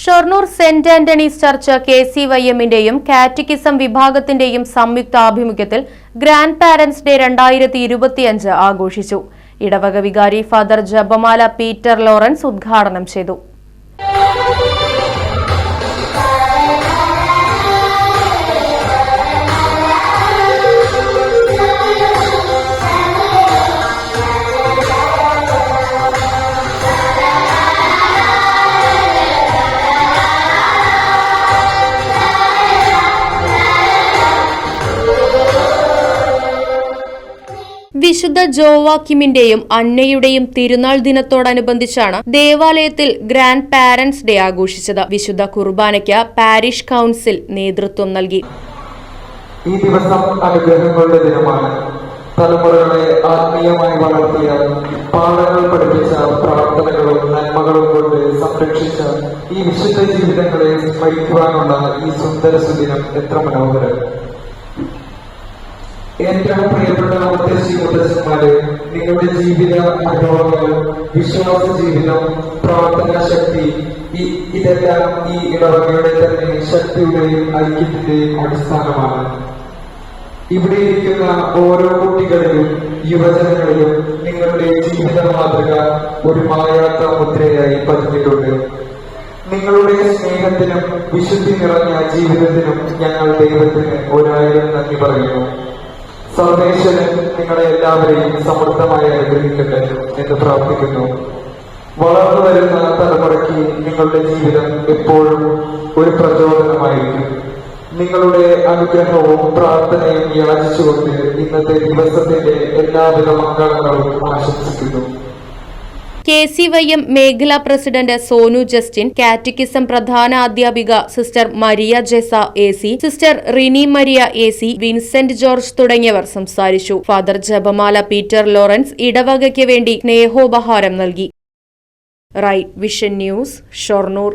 Shoranur saint Antony's church K C Y എമ്മിന്റെയും catechism വിഭാഗത്തിന്റെയും സംയുക്ത ആഭിമുഖ്യത്തിൽ ഗ്രാൻഡ് പാരന്റ്സ് ഡേ രണ്ടായിരത്തി ഇരുപത്തിയഞ്ച് ആഘോഷിച്ചു. ഇടവക വികാരി ഫാദർ ജപമാല പീറ്റർ ലോറൻസ് ഉദ്ഘാടനം ചെയ്തു. വിശുദ്ധ ജോവാക്കിമിന്റെയും അന്നയുടെയും തിരുനാൾ ദിനത്തോടനുബന്ധിച്ചാണ് ദേവാലയത്തിൽ ഗ്രാൻഡ് പാരന്റ്സ് ഡേ ആഘോഷിച്ചത്. വിശുദ്ധ കുർബാനയ്ക്ക് പാരിഷ് കൗൺസിൽ നേതൃത്വം നൽകി. ഈ ദിവസം അനുഗ്രഹങ്ങളുടെ ദിനമാണ്. തലമുറകളെ ആത്മീയമായി വളർത്തിയ പാഠങ്ങൾ പഠിപ്പിച്ച പ്രാർത്ഥനകളും നന്മകളും കൊണ്ട് സംരക്ഷിച്ച ഈ വിശുദ്ധ ജീവിതങ്ങളെ സ്മരിക്കുവാനുള്ള ഈ സുന്ദര സുദിനം എത്ര മനോഹരം. ഏറ്റവും പ്രിയപ്പെട്ട മുത്തശ്ശി മുത്തശ്ശന്മാരെ നിങ്ങളുടെ ജീവിത അനുഭവങ്ങൾ വിശ്വാസ ജീവിതം പ്രവർത്തന ശക്തി ഇതെല്ലാം ഈ ഇടവകയുടെ തന്നെ ശക്തിയുടെയും ഐക്യത്തിന്റെയും അടിസ്ഥാനമാണ്. ഇവിടെ ഇരിക്കുന്ന ഓരോ കുട്ടികളിലും യുവജനങ്ങളിലും നിങ്ങളുടെ ജീവിത മാതൃക ഒരു മായാത്ത മുദ്രയായി പതിഞ്ഞിട്ടുണ്ട്. നിങ്ങളുടെ സ്നേഹത്തിനും വിശുദ്ധി നിറഞ്ഞ ജീവിതത്തിനും ഞങ്ങൾ ദൈവത്തിന് ഒരായിരം നന്ദി പറയുന്നു. സർവേശ്വരൻ നിങ്ങളെ എല്ലാവരെയും സമൃദ്ധമായി അനുഗ്രഹിക്കട്ടെ എന്ന് പ്രാർത്ഥിക്കുന്നു. വളർന്നു വരുന്ന തലമുറയ്ക്ക് നിങ്ങളുടെ ജീവിതം എപ്പോഴും ഒരു പ്രചോദനമായിരിക്കും. നിങ്ങളുടെ അനുഗ്രഹവും പ്രാർത്ഥനയും യാചിച്ചുകൊണ്ട് ഇന്നത്തെ ദിവസത്തിന്റെ എല്ലാവിധ മംഗളങ്ങളും ആശംസിക്കുന്നു. കെ സി വൈ എം മേഖലാ പ്രസിഡന്റ് സോനു ജസ്റ്റിൻ കാറ്റിക്കിസം പ്രധാന അധ്യാപിക sister Maria Jesa A C sister Rini Maria A C Vincent George തുടങ്ങിയവർ സംസാരിച്ചു. ഫാദർ ജപമാല പീറ്റർ ലോറൻസ് ഇടവകയ്ക്ക് വേണ്ടി സ്നേഹോപഹാരം നൽകി. Right vision news Shoranur.